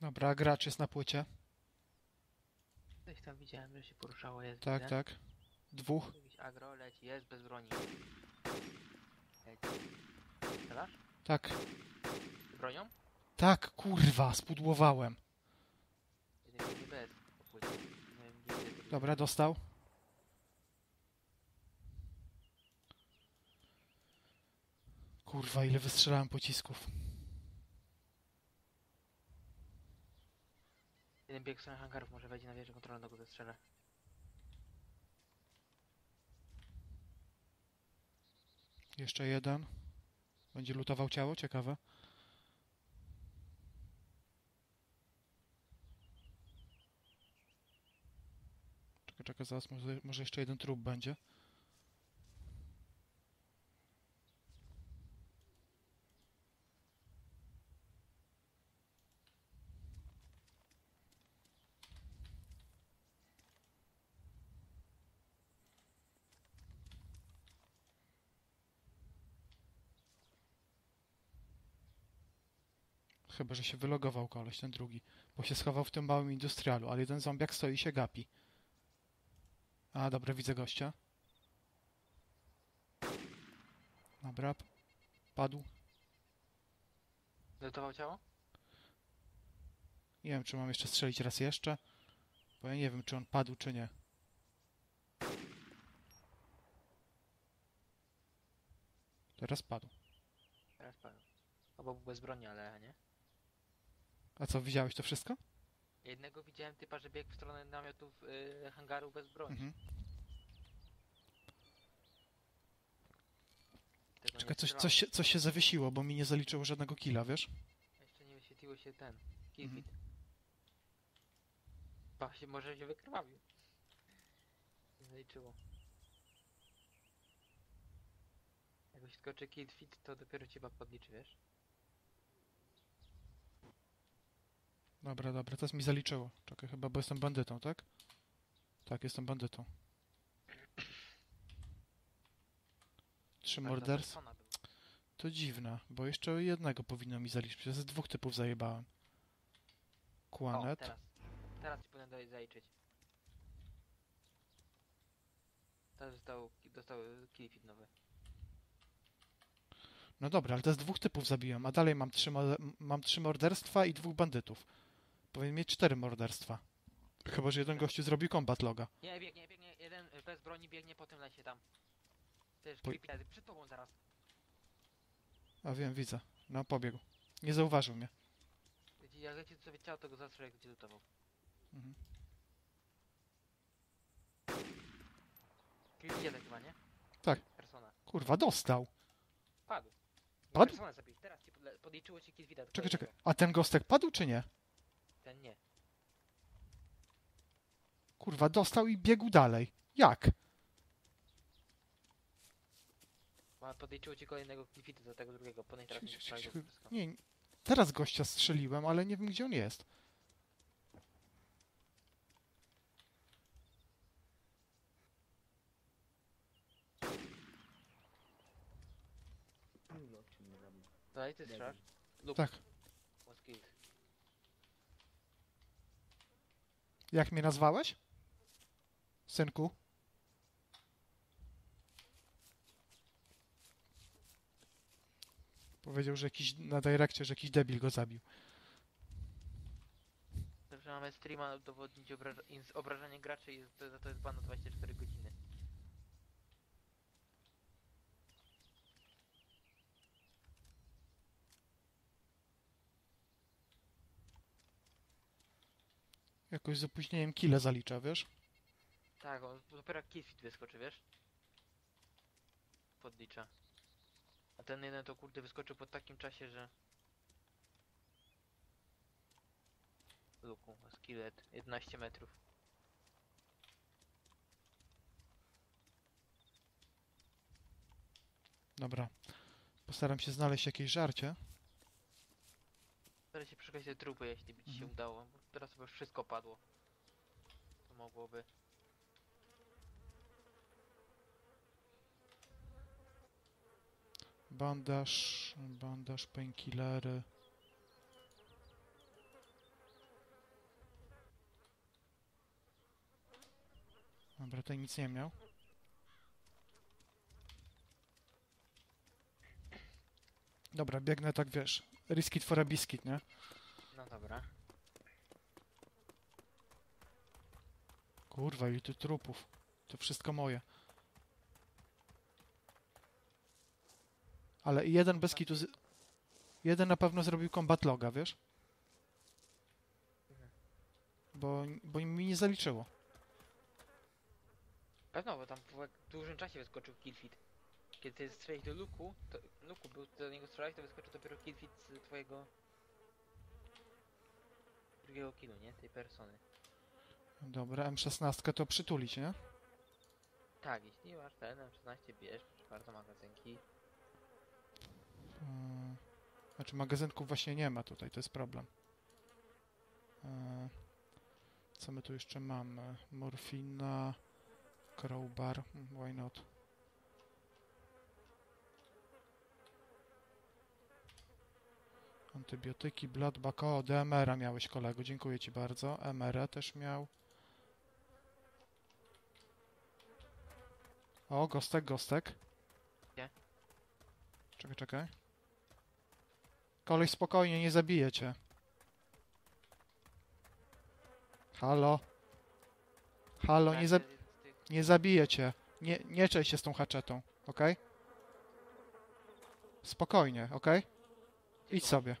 Dobra, gracz jest na płycie. Coś tam widziałem, że się poruszało, jest Tak, widzę. tak. Dwóch. Jakiś agro leci, jest bez broni. Leci. Strzelasz? Tak. Bronią? Tak, kurwa, spudłowałem. Jeden nie bez. popłynie. Nie wiem, gdzie idzie tego- Dobra, dostał. Kurwa, ile wystrzelałem pocisków. Jeden bieg w stronę hangarów, może wejdzie na wieżę kontrolną, go zestrzelę. Jeszcze jeden. Będzie lutował ciało? Ciekawe. Czekaj, czekaj, zaraz może, może jeszcze jeden trup będzie. Chyba, że się wylogował koleś, ten drugi. Bo się schował w tym małym industrialu, ale jeden zombiak stoi i się gapi. A, dobra, widzę gościa. Dobra. Padł. Lutował ciało? Nie wiem, czy mam jeszcze strzelić raz jeszcze. Bo ja nie wiem, czy on padł, czy nie. Teraz padł. Teraz padł. Albo był bezbronni, ale nie. A co, widziałeś to wszystko? Jednego widziałem typa, że biegł w stronę namiotów y, hangaru bez broni. Mhm. Tego nie Czekaj, coś, coś, się, coś się zawiesiło, bo mi nie zaliczyło żadnego killa, wiesz? Jeszcze nie wyświetliło się ten. Kill Mhm. Ba, się, może się wykrwawił. Nie zaliczyło. Jak skoczy kill feed, to dopiero cię chyba podliczy, wiesz? Dobra, dobra, teraz mi zaliczyło. Czekaj, chyba, bo jestem bandytą, tak? Tak, jestem bandytą. Trzy Tak, morderstwa. To dziwne, bo jeszcze jednego powinno mi zaliczyć. Przecież z dwóch typów zajebałem. O, Kłanet. teraz. Teraz ci powinien zaliczyć. Teraz dostał, dostał y, kill feed nowy. No dobra, ale to z dwóch typów zabiłem, a dalej mam trzy, mam trzy morderstwa i dwóch bandytów. Powinien mieć cztery morderstwa. Chyba, że jeden gościu zrobił combat loga. Nie, biegnie, biegnie, jeden bez broni biegnie po tym lesie tam. Też Po- przed tobą zaraz. A wiem, widzę. No, pobiegł. Nie zauważył mnie. Jak leci sobie ciało, to go zastrzelę, jak będzie lutował. Mhm. Creepy jeden chyba, nie? Tak. Persona. Kurwa, dostał. Padł. Padł? Personę zabił. Teraz ci podliczyło ci kill tylko Czekaj, czekaj. A ten gostek padł czy nie? Ten nie. Kurwa, dostał i biegł dalej. Jak? Ma podliczyło ci kolejnego feeda do tego drugiego. Potem teraz nie teraz gościa strzeliłem, ale nie wiem, gdzie on jest. Dalej ty strzelasz? Lub Tak. was killed. Jak mnie nazwałeś? Synku? Powiedział, że jakiś na direkcie, że jakiś debil go zabił. Dobrze, mamy streama udowodnić obraża obrażanie graczy i to, za to jest ban na 24 godziny. Jakoś z opóźnieniem kile zalicza, wiesz? Tak, on dopiero jak wyskoczy, wiesz? Podlicza. A ten jeden to kurde wyskoczył po takim czasie, że... Luku, skillet, 11 metrów. Dobra. Postaram się znaleźć jakieś żarcie. Teraz się przeszukać te trupy, jeśli by ci się Mhm. udało, bo teraz chyba już wszystko padło. To mogłoby. bandaż, bandaż, painkillery. Dobra, ten nic nie miał. Dobra, biegnę tak, wiesz, riskit for a biscuit, nie? No dobra. Kurwa, ile tu trupów. To wszystko moje. Ale jeden bez kitu... Z... Jeden na pewno zrobił combat loga, wiesz? Bo, bo mi nie zaliczyło. Pewno, bo tam w dużym czasie wyskoczył killfit. Kiedy ty strzeliłeś do luku, to luku był do niego strzelałeś, to wyskoczył dopiero killfit z twojego drugiego killu, nie? Tej persony. Dobra, M16 to przytulić, nie? Tak, jeśli masz ten M16 bierz, bardzo, magazynki. Yy, Znaczy magazynków właśnie nie ma tutaj, to jest problem. Yy, Co my tu jeszcze mamy? Morfina, crowbar, mm, why not? Antybiotyki, bloodback, o, DMR-a miałeś kolego, dziękuję ci bardzo. MR też miał. O, gostek, gostek. Gdzie? Czekaj, czekaj. Koleś spokojnie, nie zabije cię. Halo? Halo, nie, za nie zabije cię. Nie, nie czej się z tą haczetą, okej? Spokojnie, okej? Idź sobie.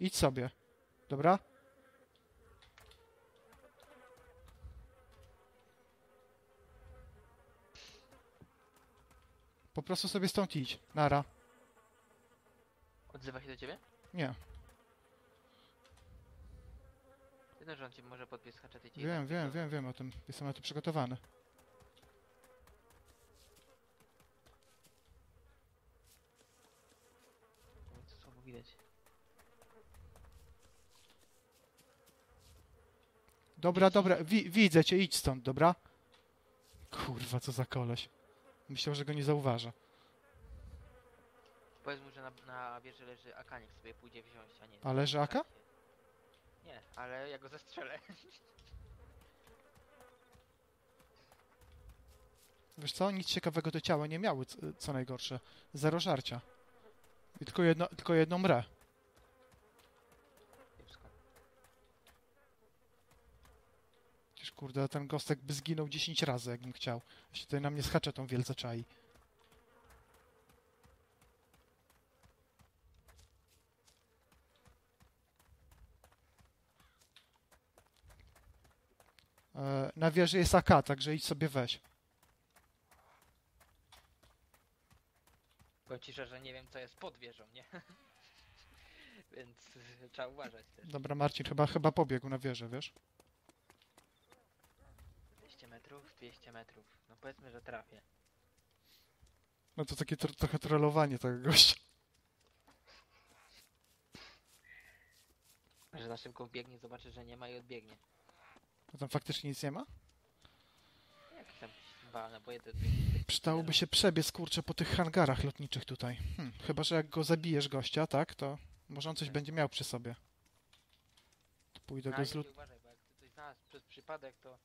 Idź sobie. Dobra? Po prostu sobie stąd idź. Nara. Odzywa się do ciebie? Nie. Jeden, że on ci może podbiec haczety ci Wiem, wiem, wiem, wiem o tym. Jestem na to przygotowany. Co słabo widać. Dobra, dobra, wi widzę cię, idź stąd, dobra? Kurwa, co za koleś. Myślał, że go nie zauważa. Powiedz mu, że na, na wieży leży AK, niech sobie pójdzie wziąć, a nie... A leży AK? Nie, ale ja go zastrzelę. Wiesz co, nic ciekawego te ciała nie miały, c- co najgorsze. Zero żarcia. I tylko jedno, tylko jedną mrę. Kiepsko. Przecież kurde, ten gostek by zginął 10 razy, jakbym chciał. Jeśli tutaj na mnie z haczetą wielce czai. Na wieży jest AK, także idź sobie weź. Powiem ci szczerze, nie wiem co jest pod wieżą, nie? Więc y, trzeba uważać też. Dobra, Marcin chyba, chyba pobiegł na wieżę, wiesz? 200 metrów, 200 metrów. No powiedzmy, że trafię. No to takie tro trochę trollowanie tego gościa. Że na szybko biegnie, zobaczy, że nie ma i odbiegnie. A tam faktycznie nic nie ma? Jakiś tam walne, bo jeden Przydałoby się przebiec, kurczę, po tych hangarach lotniczych tutaj. Hm, chyba, że jak go zabijesz gościa, tak, to może on coś będzie miał przy sobie. To pójdę go Ale zlut... uważaj, bo jak ty coś znalazł przez przypadek, to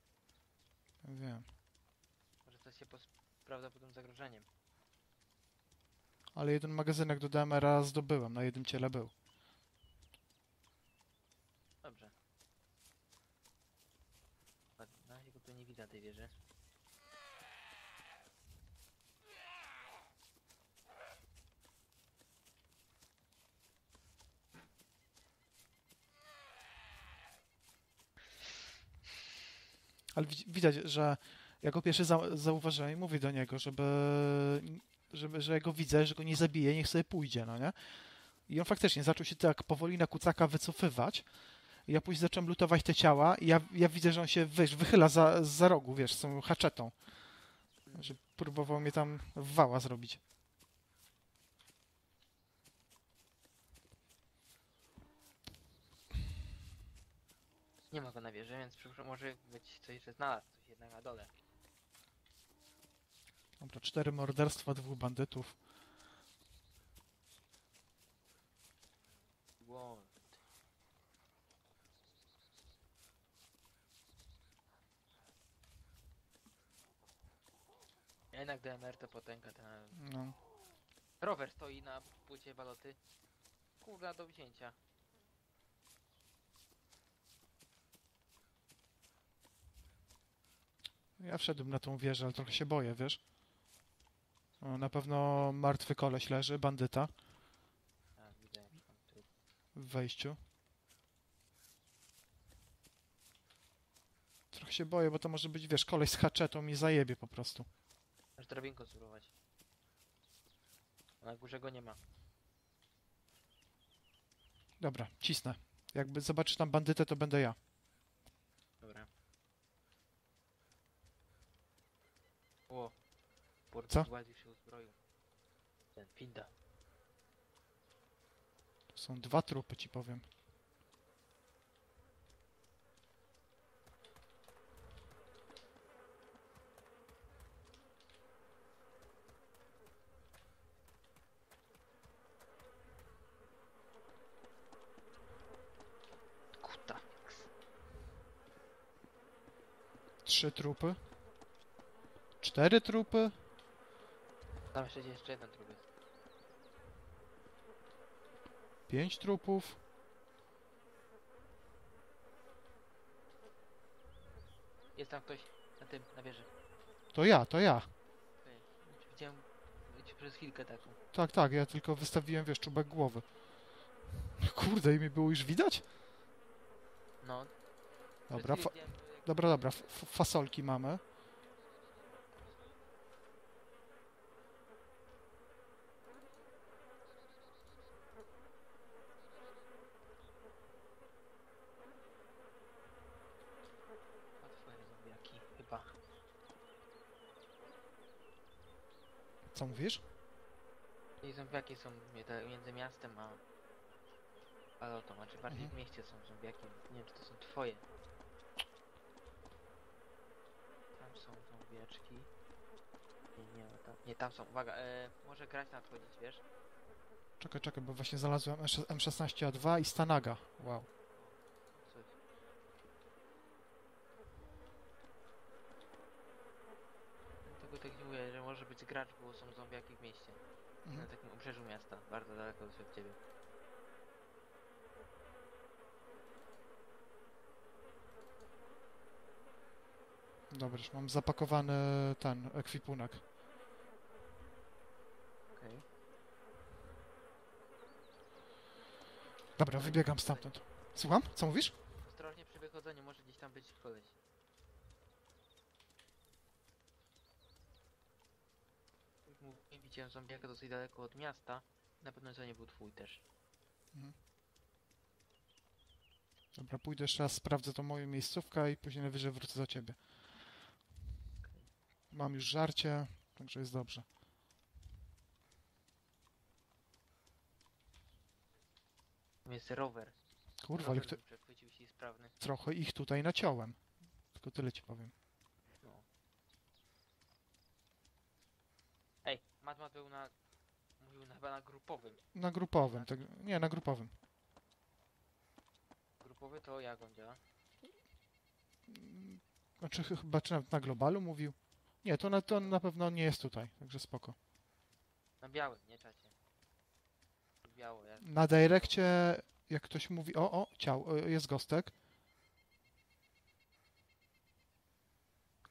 Wiem. może stać się pos- prawdopodobnym zagrożeniem. Ale jeden magazynek do DMR-a zdobyłem, na jednym ciele był. Dobrze. A Na razie go tu nie widać tej wieży. Ale widać, że ja go pierwszy za zauważyłem i mówię do niego, żeby, żeby, że ja go widzę, że go nie zabiję, niech sobie pójdzie, no nie? I on faktycznie zaczął się tak powoli na kucaka wycofywać. Ja później zacząłem lutować te ciała i ja, ja widzę, że on się wiesz, wychyla za, za rogu, wiesz, z tą haczetą. Że próbował mnie tam w wała zrobić. Nie ma go na wieży, więc może być coś, że znalazł coś jednak na dole. Dobra, cztery morderstwa, dwóch bandytów. DMR to potęga ten. No. Rower stoi na płycie baloty. Kurwa do wzięcia. Ja wszedłem na tą wieżę, ale trochę się boję, wiesz? O, na pewno martwy koleś leży, bandyta A, widzę. jak tam tu- w wejściu. Trochę się boję, bo to może być, wiesz, koleś z haczetą mi zajebie po prostu. Masz drabinką spróbować. Na górze go nie ma. Dobra, cisnę. Jakby zobaczysz tam bandytę, to będę ja. Dobra. O. Co? się uzbroił. Ten. To są dwa trupy, ci powiem. Trzy trupy. Cztery trupy. Tam jeszcze jeszcze jeden trup jest. Pięć trupów. Jest tam ktoś na tym, na wieży. To ja, to ja. Okej. Widziałem cię przez chwilkę taką. Tak, tak, ja tylko wystawiłem, wiesz, czubek głowy. Kurde, i mi było już widać? No. Dobra, fa dobra, dobra, fasolki mamy. Co mówisz? I zombiaki są między- miastem a balotą, znaczy bardziej w Mhm. mieście są zombiaki. Nie wiem, czy to są twoje. Tam są zombiaczki. Nie, nie, tam, nie, tam są. Uwaga, e, może grać nadchodzić, wiesz? Czekaj, czekaj, bo właśnie znalazłem M16A2 i Stanaga. Wow. Coś. Dlatego tak nie mówię, że może być gracz, bo są zombiaki w mieście. Na Mhm. takim obrzeżu miasta, bardzo daleko od ciebie. Dobra, już mam zapakowany ten ekwipunek. Okej. Dobra, wybiegam stamtąd. Słucham? Co mówisz? Ostrożnie przy wychodzeniu, może gdzieś tam być koleś. Jak mówiłem, widziałem zombiaka dosyć daleko od miasta. Na pewno to nie był twój też. Dobra, pójdę jeszcze raz, sprawdzę tą moją miejscówkę i później najwyżej wrócę do ciebie. Mam już żarcie, także jest dobrze. Tam jest rower. Kurwa, rower ale kto... przechwycił się sprawny. trochę ich tutaj naciąłem. Tylko tyle ci powiem. No. Ej, Matmat był na... Mówił na, chyba na grupowym. Na grupowym, tak... nie, na grupowym. Grupowy to jak on działa? Znaczy ch- chyba czy nawet na globalu mówił. Nie, to na, to na pewno nie jest tutaj, także spoko. Na białym, nie czacie. Biało, ja... Na direkcie, jak ktoś mówi, o, o, ciał, o, jest gostek.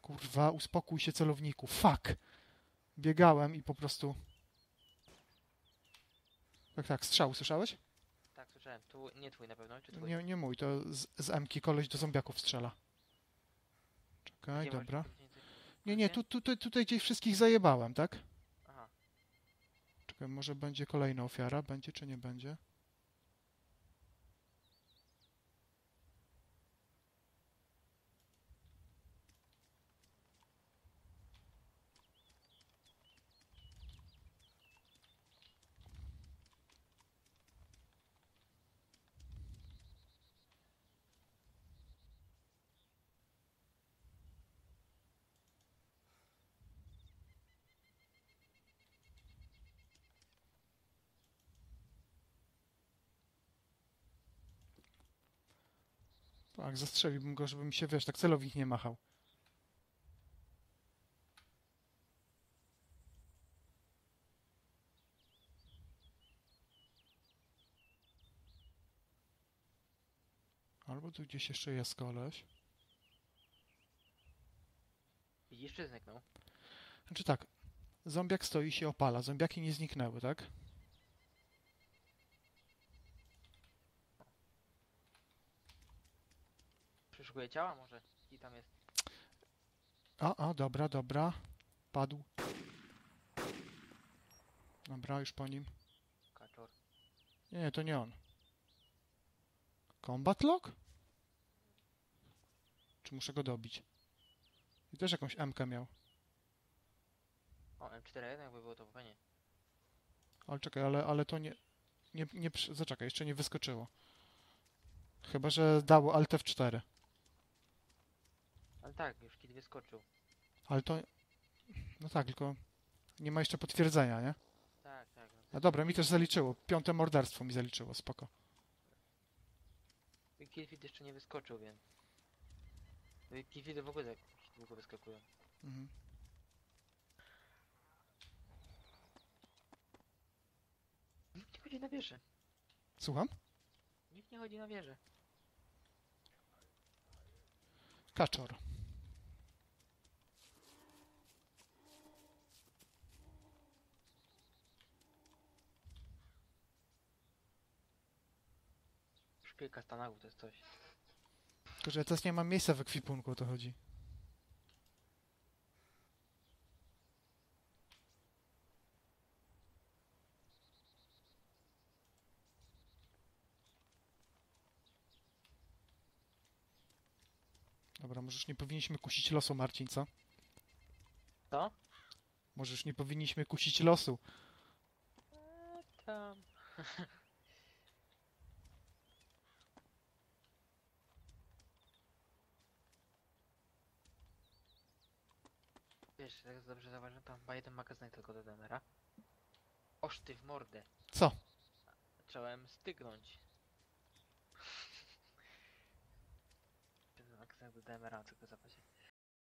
Kurwa, uspokój się celowniku, fuck! Biegałem i po prostu... Tak, tak, strzał, słyszałeś? Tak, słyszałem. Tu nie twój na pewno, czy twój? Nie, nie mój, to z, z M-ki koleś do zombiaków strzela. Czekaj, Gdzie dobra. Nie, nie, tu, tu, tu, tutaj gdzieś wszystkich zajebałem, tak? Może będzie kolejna ofiara, będzie czy nie będzie? Tak, zastrzeliłbym go, żeby mi się, wiesz, tak celownik nie machał. Albo tu gdzieś jeszcze jest koleś. Jeszcze zniknął. Znaczy tak, zombiak stoi się opala, zombiaki nie zniknęły, tak? Przeszukuję ciała może? I tam jest. A, a, dobra, dobra. Padł. Dobra, już po nim. Kaczor. Nie, nie, to nie on. Combat log? Czy muszę go dobić? I też jakąś MK miał. O, M41 jakby było to fajnie. Ale czekaj, ale, ale to nie... nie, nie. Zaczekaj, jeszcze nie wyskoczyło. Chyba, że dało Alt F4. Ale tak, już kiedy wyskoczył. Ale to... No tak, tylko nie ma jeszcze potwierdzenia, nie? Tak, tak. No A dobra, mi też zaliczyło. Piąte morderstwo mi zaliczyło, spoko. Killfit jeszcze nie wyskoczył, więc... Killfity w ogóle tak długo wyskakują. Mhm. Nikt nie chodzi na wieżę. Słucham? Nikt nie chodzi na wieżę. Kaczor. Szpilka stanagów to jest coś. Tylko, że ja teraz nie mam miejsca w ekwipunku, o to chodzi. Dobra, może już nie powinniśmy kusić losu, Marcin, co? Co? Może już nie powinniśmy kusić losu. Eee, tam. Wiesz, jak dobrze zauważyłem, tam chyba jeden magazynek tylko do Demera. Oż ty w mordę. Co? Trzeba stygnąć. Ten magazynek do Demera, tylko zobaczyć.